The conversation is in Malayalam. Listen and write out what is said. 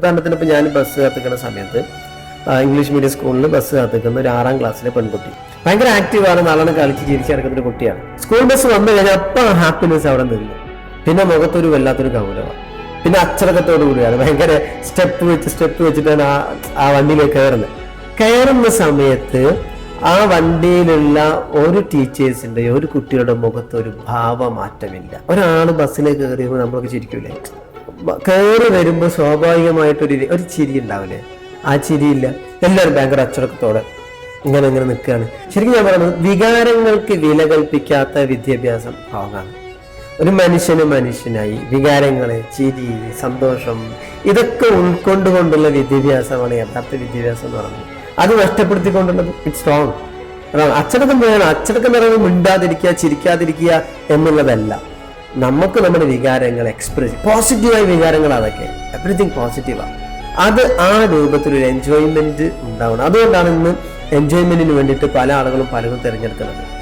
ഉദാഹരണത്തിന് ഇപ്പോൾ ഞാൻ ബസ് കാത്തിക്കുന്ന സമയത്ത് ഇംഗ്ലീഷ് മീഡിയം സ്കൂളിൽ ബസ് കാത്തിക്കുന്ന ഒരു ആറാം ക്ലാസ്സിലെ പെൺകുട്ടി. ഭയങ്കര ആക്റ്റീവാണ് നല്ലോണം കളിച്ച് ജീവിച്ച് നടക്കുന്ന ഒരു കുട്ടിയാണ്. സ്കൂൾ ബസ് വന്നു കഴിഞ്ഞാൽ അപ്പം ഹാപ്പിനെസ് അവിടെ നിന്നു പിന്നെ മുഖത്തൊരു വല്ലാത്തൊരു ഗൗരവം. പിന്നെ അച്ചടക്കത്തോടു കൂടിയാണ്. ഭയങ്കര സ്റ്റെപ്പ് വെച്ച് സ്റ്റെപ്പ് വെച്ചിട്ടാണ് ആ ആ വണ്ടിയിലേക്ക് കയറുന്നത് കയറുന്ന സമയത്ത് ആ വണ്ടിയിലുള്ള ഒരു ടീച്ചേഴ്സിന്റെ ഒരു കുട്ടിയുടെ മുഖത്ത് ഒരു ഭാവമാറ്റമില്ല ഒരാൾ ബസ്സിലേക്ക് കയറിയപ്പോൾ നമ്മളൊക്കെ ചിരിക്കൂലേ? കയറി വരുമ്പോൾ സ്വാഭാവികമായിട്ടൊരു ഒരു ചിരി ഉണ്ടാവില്ലേ? ആ ചിരിയില്ല. എല്ലാവരും ഭയങ്കര അച്ചടക്കത്തോടെ ഇങ്ങനെ ഇങ്ങനെ നിൽക്കുകയാണ്. ശരിക്കും ഞാൻ പറയുന്നത് വികാരങ്ങൾക്ക് വില കൽപ്പിക്കാത്ത വിദ്യാഭ്യാസം ഭാഗമാണ് ഒരു മനുഷ്യന് മനുഷ്യനായി വികാരങ്ങളെ ചിരി സന്തോഷം ഇതൊക്കെ ഉൾക്കൊണ്ടുകൊണ്ടുള്ള വിദ്യാഭ്യാസമാണ് യഥാർത്ഥ വിദ്യാഭ്യാസം എന്ന് പറയുന്നത്. അത് നഷ്ടപ്പെടുത്തിക്കൊണ്ടുള്ളത് ഇറ്റ്സ് അതാണ്. അച്ചടക്കം വേണം. അച്ചടക്കം എന്ന് മിണ്ടാതിരിക്കുക ചിരിക്കാതിരിക്കുക എന്നുള്ളതല്ല. നമുക്ക് നമ്മുടെ വികാരങ്ങൾ എക്സ്പ്രസ് പോസിറ്റീവായ വികാരങ്ങൾ അതൊക്കെ. എവറിഥിങ് പോസിറ്റീവാണ് അത് ആ രൂപത്തിൽ ഒരു എൻജോയ്മെന്റ് ഉണ്ടാവണം. അതുകൊണ്ടാണ് ഇന്ന് എൻജോയ്മെന്റിന് വേണ്ടിയിട്ട് പല ആളുകളും പലതും തിരഞ്ഞെടുക്കുന്നത്.